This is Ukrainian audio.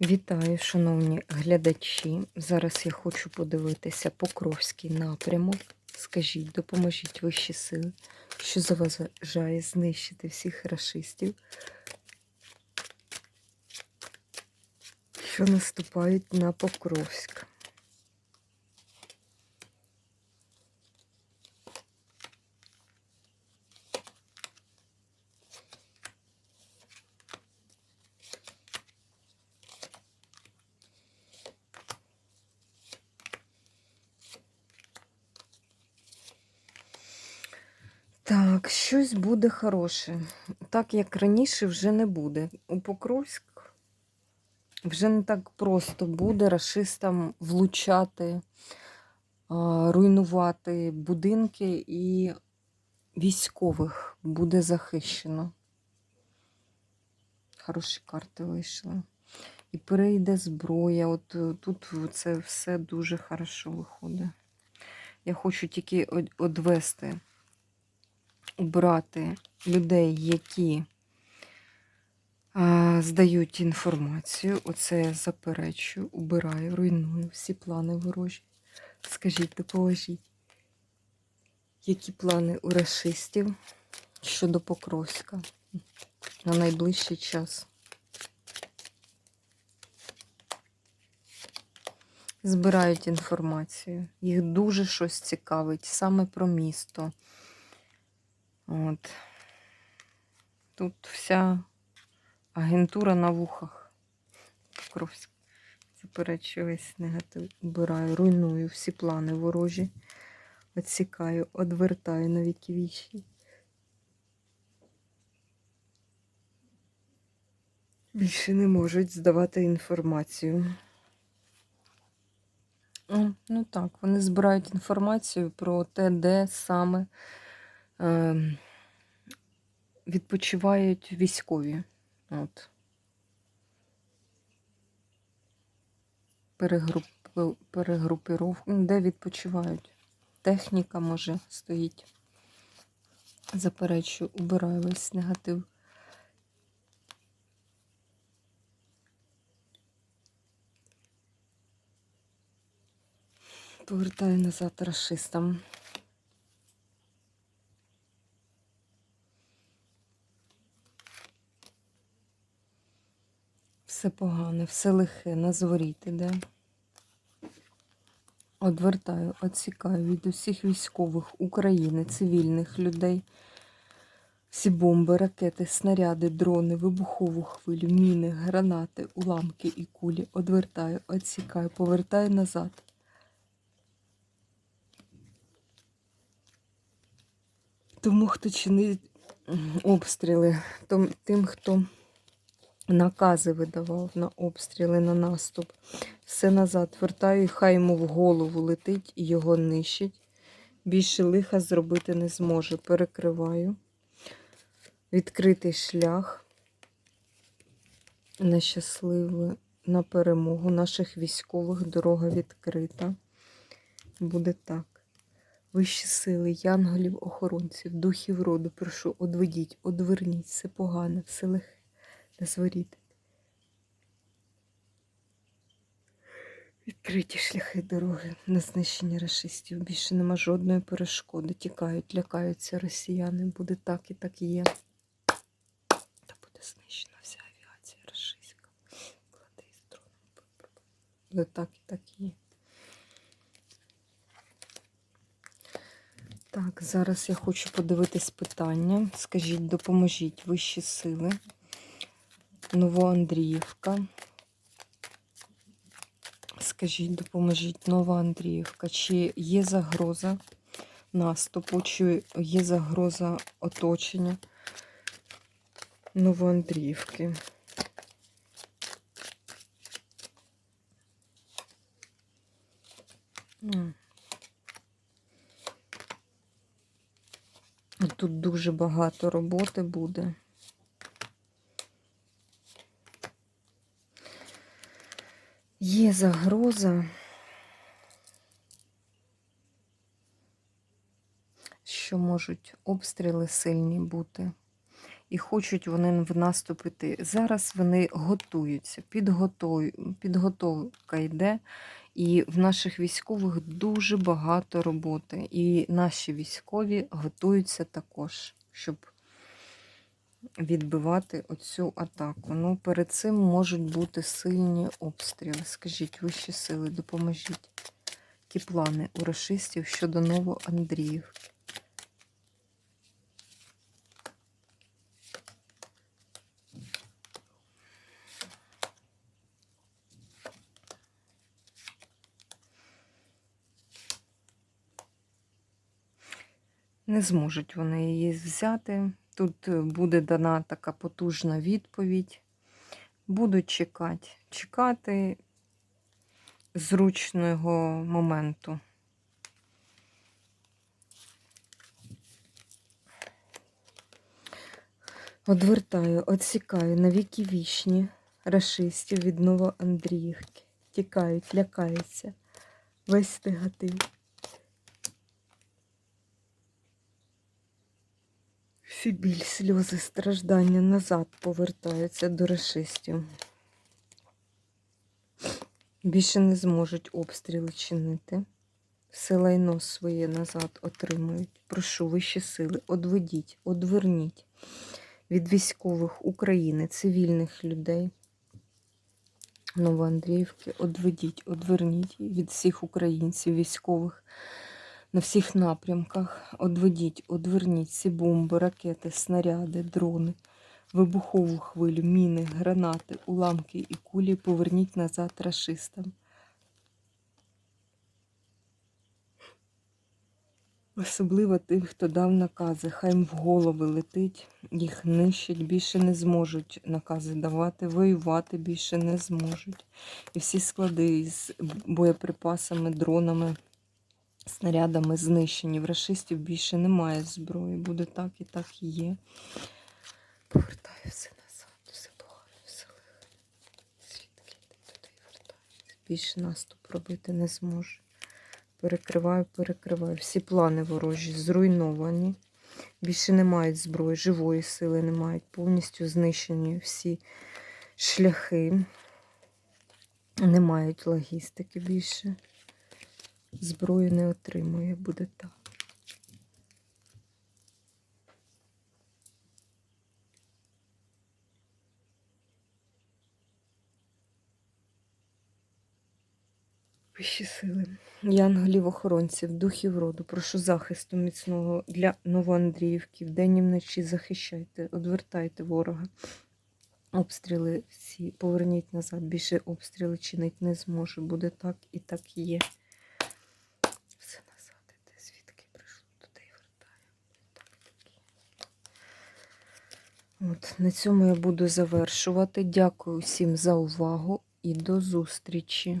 Вітаю, шановні глядачі. Зараз я хочу подивитися Покровський напрямок. Скажіть, допоможіть вищі сили, що заважає знищити всіх расистів, що наступають на Покровськ. Так, щось буде хороше. Так як раніше вже не буде. У Покровськ вже не так просто буде рашистам влучати, руйнувати будинки і військових буде захищено. Хороші карти вийшли. І перейде зброя. От е, тут це все дуже хорошо виходить. Я хочу тільки од- одвести убрати людей, які здають інформацію. Оце я заперечую, убираю, руйную всі плани ворожі. Скажіть, допоможіть, які плани у расистів щодо Покровська на найближчий час. Збирають інформацію. Їх дуже щось цікавить саме про місто. От. Тут вся агентура на вухах. Покровськ. Заперечую весь негатив. Убираю, руйную всі плани ворожі. Отсікаю, одвертаю на віки вічі. Більше не можуть здавати інформацію. Ну так, вони збирають інформацію про те, де саме відпочивають військові. От. Перегруп... Де відпочивають. Техніка, може, стоїть. Заперечую, убираю весь негатив. Повертаю назад расистам. Все погане, все лихе, на зворіт іде. Одвертаю, відсікаю від усіх військових України, цивільних людей. Всі бомби, ракети, снаряди, дрони, вибухову хвилю, міни, гранати, уламки і кулі. Одвертаю, відсікаю, повертаю назад. Тому, хто чинить обстріли, тим, хто накази видавав на обстріли, на наступ, все назад вертаю, і хай йому в голову летить і його нищить. Більше лиха зробити не зможе. Перекриваю. Відкритий шлях на щасливе, на перемогу наших військових. Дорога відкрита. Буде так. Вищі сили, янголів, охоронців, духів роду, прошу, одведіть, одверніть все погане, все лихе, не зворіть. Відкриті шляхи дороги на знищення рашистів. Більше нема жодної перешкоди. Тікають, лякаються росіяни. Буде так і так і є. Та буде знищена вся авіація рашистська. Клади з дроном. Буде так і так і є. Так, зараз я хочу подивитись питання. Скажіть, допоможіть вищі сили. Новоандріївка. Скажіть, допоможіть Новоандріївка. Чи є загроза наступу, чи є загроза оточення Новоандріївки? Тут дуже багато роботи буде. Є загроза, що можуть обстріли сильні бути. і хочуть вони в наступ іти. Зараз вони готуються, підготов... підготовка йде. І в наших військових дуже багато роботи. І наші військові готуються також, щоб відбивати оцю атаку. Ну, перед цим можуть бути сильні обстріли. Скажіть, вищі сили, допоможіть. Які плани у рашистів щодо Новоандріївки? Не зможуть вони її взяти. Тут е, буде дана така потужна відповідь. Будуть чекати, чекати зручного моменту. Одвертаю, отсікаю на віки вічні рашистів від Новоандріївки. Тікають, лякаються. Весь негатив. Всі біль, сльози, страждання назад повертаються до рашистів. Більше не зможуть обстріли чинити. Все лайно своє назад отримують. Прошу вищі сили, одведіть, одверніть від військових України, цивільних людей. Новоандріївки, одведіть, одверніть від всіх українців, військових на всіх напрямках. Одведіть, одверніть всі бомби, ракети, снаряди, дрони, вибухову хвилю, міни, гранати, уламки і кулі поверніть назад рашистам. Особливо тим, хто дав накази, хай в голови летить, їх нищать, більше не зможуть накази давати, воювати більше не зможуть. І всі склади з боєприпасами, дронами, снарядами знищені. В рашистів більше немає зброї. Буде так і так і є. Повертаю все назад, все благаю, все лихо. Звідки туди вертаюся. Більше наступ робити не зможу. Перекриваю, перекриваю. Всі плани ворожі зруйновані. Більше не мають зброї, живої сили не мають. Повністю знищені всі шляхи. Не мають логістики більше. Зброю не отримує, буде так. Вищі сили. Янголів-охоронців, духів роду, прошу захисту міцного для Новоандріївки. Вдень і вночі захищайте, одвертайте ворога. Обстріли всі, поверніть назад. Більше обстріли чинить не зможу. Буде так і так є. Все назад іде, звідки прийшло, туди і вертає. Так, так і є. От, на цьому я буду завершувати. Дякую всім за увагу і до зустрічі.